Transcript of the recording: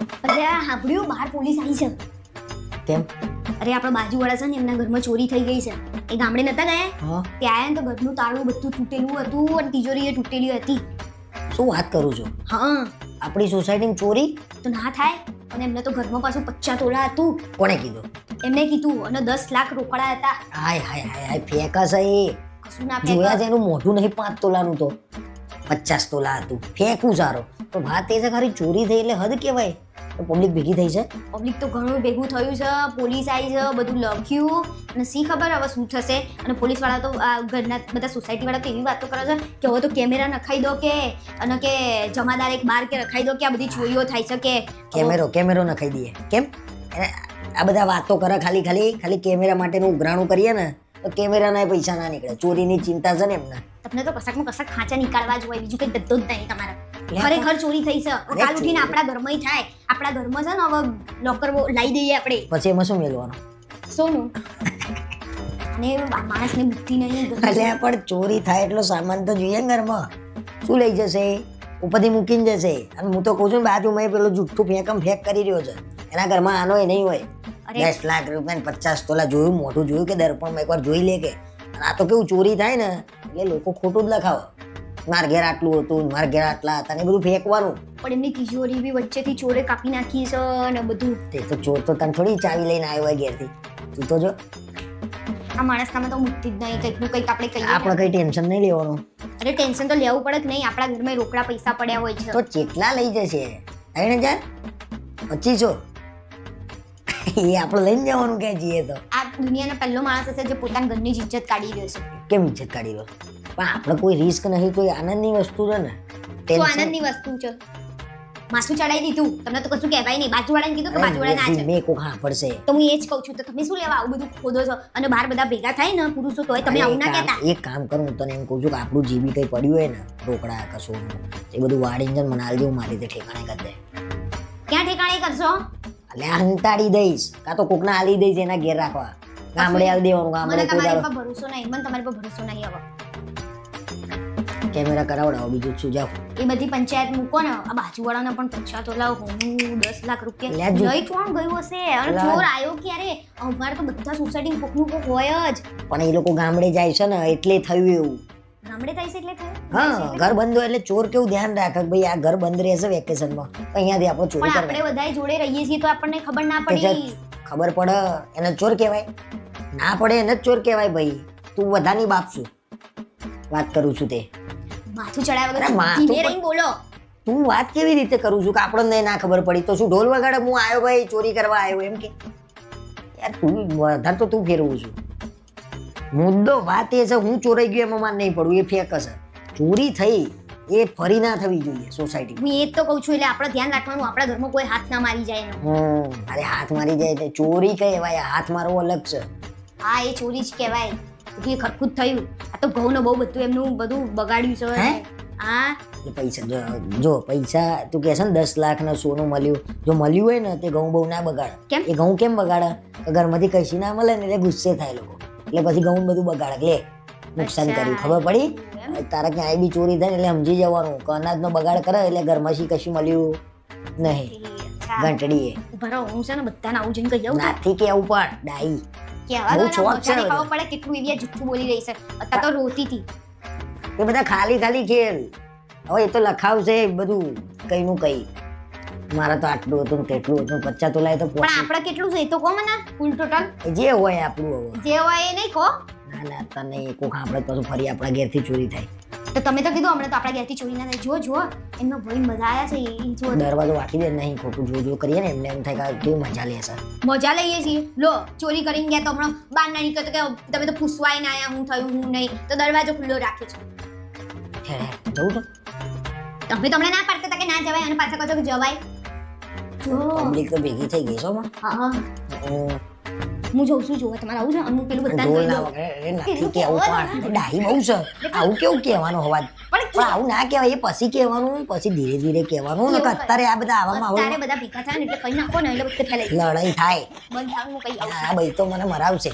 અરે સાંભળ્યું બહાર પોલીસ આવી છે. કેમ? અરે આપણા બાજુવાળા છે ને એમના ઘરમાં ચોરી થઈ ગઈ છે. એ ગામડે નતા ગયા? ત્યાં તો ઘરનું તાળું બધું તૂટેલું હતું અને તિજોરી એ તૂટેલી હતી. શું વાત કરું છું? હા. આપણી સોસાયટીમાં ચોરી? તો ના થાય. અને એમને તો ઘરમાં પાછું પચાસ તોલા હતું. કોણે કીધું? એમને કીધું અને દસ લાખ રોકડા હતા. હાય હાય હાય હાય ફેંકા છે એ. કશું ના જોયા છે એનું મોઢું નહીં પાંચ તોલાનું તો. પચાસ તોલા હતું. ફેંકું સારો. તો વાત એ છે ખરી ચોરી થઈ એટલે હદ કહેવાય. પબ્લિક ભેગી થઈ છે. પબ્લિક તો ઘણું ભેગું થયું છે પોલીસ આવી છે બધું લખ્યું અને શી ખબર હવે શું થશે? અને પોલીસવાળા તો આ ઘરના બધા સોસાયટી વાળા તો એવી વાતો કરે છે કે હવે તો કેમેરા નખાઈ દો કે અને કે જમાદાર એક બાર કે રખાઈ દો કે આ બધી ચોરીઓ થાય છે કે. કેમેરો કેમેરો નખાઈ દઈએ. કેમ? આ બધા વાતો કરે ખાલી ખાલી ખાલી કેમેરા માટેનું ઉઘરાણું કરીએ ને તો કેમેરાના પૈસા ના નીકળે. ચોરીની ચિંતા છે ને એમને. તમને તો કશાકમાં કશાક ખાંચા નીકાળવા જ હોય બીજું કંઈ બધું જ નહીં તમારા. ખરેખર ચોરી થઈ છે. કાલ ઉઠીને આપણા ઘરમાં થાય. આપણા ઘરમાં છે ને હવે લોકર લાવી દઈએ આપણે. પછી એમાં શું મેળવાનું સોનું. માણસને બુદ્ધિ નહીં. પણ ચોરી થાય એટલો સામાન તો જોઈએ ઘરમાં. શું લઈ જશે? ઉપરથી મૂકીને જશે. અને હું તો કહું છું ને બાજુમાં પેલું પેલો જુઠ્ઠું ફેંકમ ફેંક કરી રહ્યો છે. એના ઘરમાં આનો એ નહીં હોય. દસ લાખ રૂપિયા પચાસ તોલા જોયું મોઢું જોયું કે દર્પણમાં એકવાર જોઈ લે કે. આ તો કેવું ચોરી થાય ને? એટલે લોકો ખોટું જ લખાવે. માર ઘેર આટલું હતું મારા ઘેર આટલા હતા ને બધું ફેંકવાનું. પણ એમની તિજોરી બી વચ્ચેથી ચોરે કાપી નાખી છે અને બધું. તે તો ચોર તો તને થોડી ચાવી લઈને આવ્યો હોય ઘેરથી. તું તો જો. આ માણસનામાં તો મુક્તિ જ નહીં કંઈકનું કંઈક આપણે કહીએ. આપણે ને. કઈ ટેન્શન નહીં લેવાનું. અરે ટેન્શન તો લેવું પડે કે નહીં આપણા ઘરમાં રોકડા પૈસા પડ્યા હોય છે. તો ચેટલા લઈ જશે? ત્રણ હજાર પચીસો એ આપણે લઈને જવાનું કે જઈએ તો. આ દુનિયાનો પહેલો માણસ હશે જે પોતાના ઘરની જ ઇજ્જત કાઢી રહ્યો છે. કેમ ઇજ્જત કાઢી લો પણ આપણે કોઈ રિસ્ક નહીં કોઈ આનંદની વસ્તુ છે ને તો આનંદની વસ્તુ છે? માથું ચડાઈ દીધું. તમને તો કશું કહેવાય નહીં. બાજુવાળાને કીધું કે બાજુવાળા ના છે મેં કોક પડશે. તો હું એ જ કહું છું તો તમે શું લેવા આવું બધું ખોદો છો? અને બહાર બધા ભેગા થાય ને પુરુષો તોય તમે આવું ના કહેતા. એક કામ કરું હું તને એમ કહું છું કે આપણું જે બી કંઈ પડ્યું હોય ને રોકડા કશું એ બધું વાળીને મને આલજે હું મારી રીતે ઠેકાણે કરી દે ક્યાં ઠેકાણે કરશો? એટલે અંતાડી હંતાડી દઈશ. કાં તો કોકના આલી દઈશ એના ઘેર રાખવા. ગામડે આલી દેવાનું ગામડે મને કોઈ તમારી પર ભરોસો નહીં મને તમારી પર ભરોસો નહીં હવે. કેમેરા કરાવડાવો બીજું શું જાઓ. એ બધી પંચાયત મૂકો ને. આ બાજુવાળાને પણ પચાસ લાવો. હું દસ લાખ રૂપિયા લઈ કોણ ગયું હશે? અને. ચોર આવ્યો ક્યારે? અમારે તો બધા સોસાયટી કોકનું કોક હોય જ. પણ એ લોકો ગામડે જાય છે ને એટલે થયું એવું. ગામડે થાય છે એટલે થાય? હા ઘર બંધ હોય એટલે ચોર કેવું ધ્યાન રાખે કે ભાઈ આ ઘર બંધ રહેશે વેકેશનમાં. અહીંયાથી આપણે ચોરી કરવા. આપણે બધાય જોડે રહીએ છીએ તો આપણને ખબર ના પડી. ખબર પડે એને ચોર કહેવાય. ના પડે એને જ ચોર કહેવાય ભાઈ. તું બધાની બાપ છું. વાત કરું છું તે. માથું ચડાવ્યા વગર માથું ધીમે રહીને બોલો. તું વાત કેવી રીતે કરું છું કે આપણને ના ખબર પડી? તો શું ઢોલ વગાડે? હું આવ્યો ભાઈ ચોરી કરવા આવ્યો એમ કે. યાર તું વધારે તો તું ફેરવું છું. મુદ્દો વાત એ છે હું ચોરાઈ ગયો એમાં માન નહીં પડવું એ ફેક હશે ચોરી થઈ એ ફરી ના થવી જોઈએ સોસાયટી હું એ જ તો કહું છું એટલે આપણે ધ્યાન રાખવાનું આપણા ઘરમાં કોઈ હાથ ના મારી જાય એનો. અરે હાથ મારી જાય એટલે ચોરી કહેવાય હાથ મારવો અલગ છે. હા એ ચોરી જ કહેવાય. એ ખરખું થયું. આ તો ઘઉં બહુ બધું એમનું બધું બગાડ્યું છે હે? પૈસા જો જો પૈસા તું કહેશે ને દસ લાખ ને સોનું મળ્યું જો મળ્યું હોય ને તે ઘઉં બહુ ના બગાડે. કેમ? એ ઘઉં કેમ બગાડે? ઘરમાંથી કશી ના મળે ને એટલે ગુસ્સે થાય લોકો. એટલે પછી ઘઉં બધું બગાડે. લે નુકસાન કર્યું ખબર પડી? તારા ક્યાંય બી ચોરી થાય એટલે સમજી જવાનું. કે અનાજનો બગાડ કરે એટલે ઘરમાંથી કશું મળ્યું નહીં. ઘંટડીએ. ઊભા હું છે ને બધાને આવું જઈને કહી આવું. નાથી કેવું પણ ડાઈ કહેવા દો ને, બધાને ખબર પડે કેટલું એવી જુઠ્ઠું બોલી રહી છે. અત્યારે તો રોતી હતી એ બધા ખાલી ખાલી ખેલ હવે એ તો લખાવશે બધું કઈનું કઈ. મારે તો આટલું હતું કેટલું હતું પચાસ તો લાય તો પણ આપણે કેટલું છે એ તો કહો મને ટોટલ જે હોય આપણું જે હોય એ નહીં કહો. ના ના તને કોક આપણે પાછું ફરી આપણા ઘેરથી ચોરી થાય. તો તમે તો કીધું હમણાં તો આપણા ઘેરથી ચોરી ના થાય જો જો એમનો ભાઈ મજા આવ્યા છે એ જો દરવાજો વાંકી દે નહીં ખોટું જો જો કરીએ ને એમને એમ થાય કે કેવી મજા લેશે મજા લઈએ છીએ. લો ચોરી કરીને ગયા તો હમણાં બહાર ના નીકળતો કે તમે તો પૂછવાય ના આયા હું થયું હું નહીં. તો દરવાજો ખુલ્લો રાખ્યો છે. જવું તો. તમે તમને ના પાડતા હતા કે ના જવાય અને પાછા કહો છો કે જવાય? પબ્લિક તો ભેગી થઈ ગઈ છો હા હું જઉં છું જોવા તમારે આવું છે અને હું પેલું બધા ઢોલ ના નથી કેવું પણ ડાહી બહુ છે આવું કેવું કહેવાનો અવાજ પણ આવું ના કહેવાય એ પછી કહેવાનું પછી ધીરે ધીરે કહેવાનું ને અત્યારે આ બધા આવામાં આવું બધા ભેગા થાય ને એટલે કઈ નાખો ને એટલે બધે ફેલાય લડાઈ થાય બંધ હું કઈ આ ભાઈ તો મને મરાવશે